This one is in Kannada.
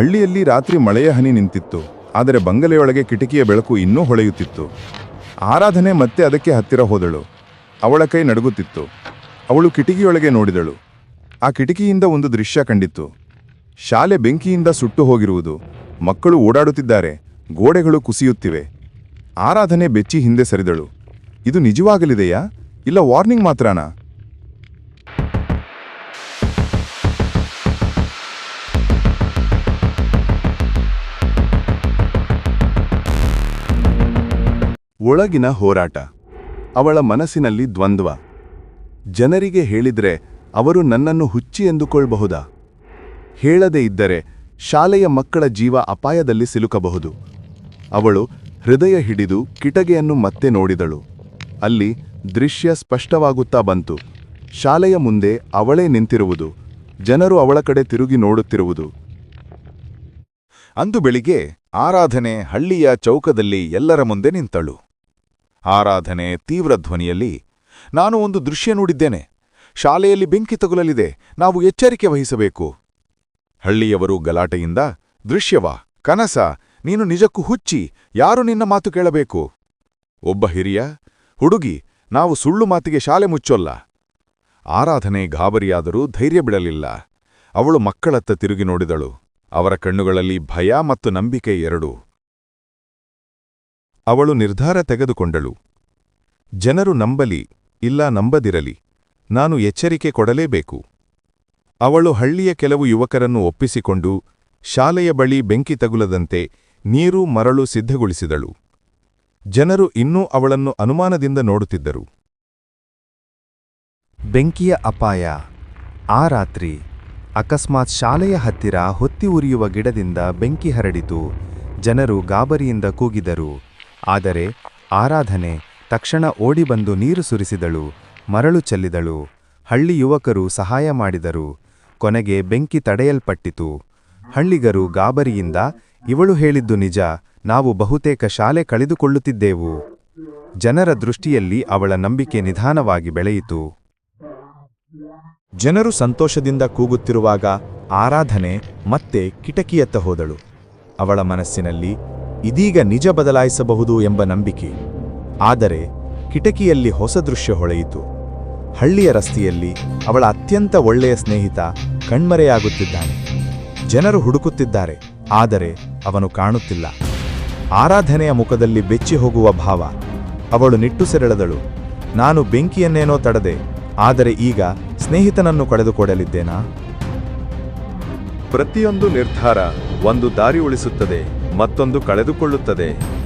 ಹಳ್ಳಿಯಲ್ಲಿ ರಾತ್ರಿ ಮಳೆಯ ಹನಿ ನಿಂತಿತ್ತು, ಆದರೆ ಬಂಗಲೆಯೊಳಗೆ ಕಿಟಕಿಯ ಬೆಳಕು ಇನ್ನೂ ಹೊಳೆಯುತ್ತಿತ್ತು. ಆರಾಧನೆ ಮತ್ತೆ ಅದಕ್ಕೆ ಹತ್ತಿರ ಹೋದಳು. ಅವಳ ಕೈ ನಡುಗುತ್ತಿತ್ತು. ಅವಳು ಕಿಟಕಿಯೊಳಗೆ ನೋಡಿದಳು. ಆ ಕಿಟಕಿಯಿಂದ ಒಂದು ದೃಶ್ಯ ಕಂಡಿತ್ತು. ಶಾಲೆ ಬೆಂಕಿಯಿಂದ ಸುಟ್ಟು ಹೋಗಿರುವುದು. ಮಕ್ಕಳು ಓಡಾಡುತ್ತಿದ್ದಾರೆ, ಗೋಡೆಗಳು ಕುಸಿಯುತ್ತಿವೆ. ಆರಾಧನೆ ಬೆಚ್ಚಿ ಹಿಂದೆ ಸರಿದಳು. ಇದು ನಿಜವಾಗಲಿದೆಯಾ, ಇಲ್ಲ ವಾರ್ನಿಂಗ್ ಮಾತ್ರನಾ? ಒಳಗಿನ ಹೋರಾಟ. ಅವಳ ಮನಸ್ಸಿನಲ್ಲಿ ದ್ವಂದ್ವ. ಜನರಿಗೆ ಹೇಳಿದರೆ ಅವರು ನನ್ನನ್ನು ಹುಚ್ಚಿ ಎಂದುಕೊಳ್ಬಹುದಾ? ಹೇಳದೇ ಇದ್ದರೆ ಶಾಲೆಯ ಮಕ್ಕಳ ಜೀವ ಅಪಾಯದಲ್ಲಿ ಸಿಲುಕಬಹುದು. ಅವಳು ಹೃದಯ ಹಿಡಿದು ಕಿಟಗೆಯನ್ನು ಮತ್ತೆ ನೋಡಿದಳು. ಅಲ್ಲಿ ದೃಶ್ಯ ಸ್ಪಷ್ಟವಾಗುತ್ತಾ ಬಂತು. ಶಾಲೆಯ ಮುಂದೆ ಅವಳೇ ನಿಂತಿರುವುದು. ಜನರು ಅವಳ ಕಡೆ ತಿರುಗಿ ನೋಡುತ್ತಿರುವುದು. ಅಂದು ಬೆಳಿಗ್ಗೆ ಆರಾಧನೆ ಹಳ್ಳಿಯ ಚೌಕದಲ್ಲಿ ಎಲ್ಲರ ಮುಂದೆ ನಿಂತಳು. ಆರಾಧನೆ ತೀವ್ರ ಧ್ವನಿಯಲ್ಲಿ, ನಾನು ಒಂದು ದೃಶ್ಯ ನೋಡಿದ್ದೇನೆ. ಶಾಲೆಯಲ್ಲಿ ಬೆಂಕಿ ತಗುಲಲಿದೆ. ನಾವು ಎಚ್ಚರಿಕೆ ವಹಿಸಬೇಕು. ಹಳ್ಳಿಯವರು ಗಲಾಟೆಯಿಂದ, ದೃಶ್ಯವಾ, ಕನಸ, ನೀನು ನಿಜಕ್ಕೂ ಹುಚ್ಚಿ, ಯಾರು ನಿನ್ನ ಮಾತು ಕೇಳಬೇಕು? ಒಬ್ಬ ಹಿರಿಯ, ಹುಡುಗಿ, ನಾವು ಸುಳ್ಳು ಮಾತಿಗೆ ಶಾಲೆ ಮುಚ್ಚೋಲ್ಲ. ಆರಾಧನೆ ಗಾಬರಿಯಾದರೂ ಧೈರ್ಯ ಬಿಡಲಿಲ್ಲ. ಅವಳು ಮಕ್ಕಳತ್ತ ತಿರುಗಿ ನೋಡಿದಳು. ಅವರ ಕಣ್ಣುಗಳಲ್ಲಿ ಭಯ ಮತ್ತು ನಂಬಿಕೆ ಎರಡೂ. ಅವಳು ನಿರ್ಧಾರ ತೆಗೆದುಕೊಂಡಳು. ಜನರು ನಂಬಲಿ, ಇಲ್ಲ ನಂಬದಿರಲಿ, ನಾನು ಎಚ್ಚರಿಕೆ ಕೊಡಲೇಬೇಕು. ಅವಳು ಹಳ್ಳಿಯ ಕೆಲವು ಯುವಕರನ್ನು ಒಪ್ಪಿಸಿಕೊಂಡು ಶಾಲೆಯ ಬಳಿ ಬೆಂಕಿ ತಗುಲದಂತೆ ನೀರು, ಮರಳು ಸಿದ್ಧಗೊಳಿಸಿದಳು. ಜನರು ಇನ್ನೂ ಅವಳನ್ನು ಅನುಮಾನದಿಂದ ನೋಡುತ್ತಿದ್ದರು. ಬೆಂಕಿಯ ಅಪಾಯ. ಆ ರಾತ್ರಿ ಅಕಸ್ಮಾತ್ ಶಾಲೆಯ ಹತ್ತಿರ ಹೊತ್ತಿ ಉರಿಯುವ ಗಿಡದಿಂದ ಬೆಂಕಿ ಹರಡಿತು. ಜನರು ಗಾಬರಿಯಿಂದ ಕೂಗಿದರು. ಆದರೆ ಆರಾಧನೆ ತಕ್ಷಣ ಓಡಿಬಂದು ನೀರು ಸುರಿಸಿದಳು, ಮರಳು ಚೆಲ್ಲಿದಳು. ಹಳ್ಳಿ ಯುವಕರು ಸಹಾಯ ಮಾಡಿದರು. ಕೊನೆಗೆ ಬೆಂಕಿ ತಡೆಯಲ್ಪಟ್ಟಿತು. ಹಳ್ಳಿಗರು ಗಾಬರಿಯಿಂದ, ಇವಳು ಹೇಳಿದ್ದು ನಿಜ, ನಾವು ಬಹುತೇಕ ಶಾಲೆ ಕಳೆದುಕೊಳ್ಳುತ್ತಿದ್ದೆವು. ಜನರ ದೃಷ್ಟಿಯಲ್ಲಿ ಅವಳ ನಂಬಿಕೆ ನಿಧಾನವಾಗಿ ಬೆಳೆಯಿತು. ಜನರು ಸಂತೋಷದಿಂದ ಕೂಗುತ್ತಿರುವಾಗ ಆರಾಧನೆ ಮತ್ತೆ ಕಿಟಕಿಯತ್ತ ಹೋದಳು. ಅವಳ ಮನಸ್ಸಿನಲ್ಲಿ ಇದೀಗ ನಿಜ ಬದಲಾಯಿಸಬಹುದು ಎಂಬ ನಂಬಿಕೆ. ಆದರೆ ಕಿಟಕಿಯಲ್ಲಿ ಹೊಸ ದೃಶ್ಯ ಹೊಳೆಯಿತು. ಹಳ್ಳಿಯ ರಸ್ತೆಯಲ್ಲಿ ಅವಳ ಅತ್ಯಂತ ಒಳ್ಳೆಯ ಸ್ನೇಹಿತ ಕಣ್ಮರೆಯಾಗುತ್ತಿದ್ದಾನೆ. ಜನರು ಹುಡುಕುತ್ತಿದ್ದಾರೆ, ಆದರೆ ಅವನು ಕಾಣುತ್ತಿಲ್ಲ. ಆರಾಧನೆಯ ಮುಖದಲ್ಲಿ ಬೆಚ್ಚಿ ಹೋಗುವ ಭಾವ. ಅವಳು ನಿಟ್ಟುಸೆರೆಳೆದಳು ನಾನು ಬೆಂಕಿಯನ್ನೇನೋ ತಡದೆ, ಆದರೆ ಈಗ ಸ್ನೇಹಿತನನ್ನು ಕಳೆದುಕೊಡಲಿದ್ದೇನಾ? ಪ್ರತಿಯೊಂದು ನಿರ್ಧಾರ ಒಂದು ದಾರಿ ಉಳಿಸುತ್ತದೆ. ಮತ್ತೊಂದು ಕಳೆದುಕೊಳ್ಳುತ್ತದೆ.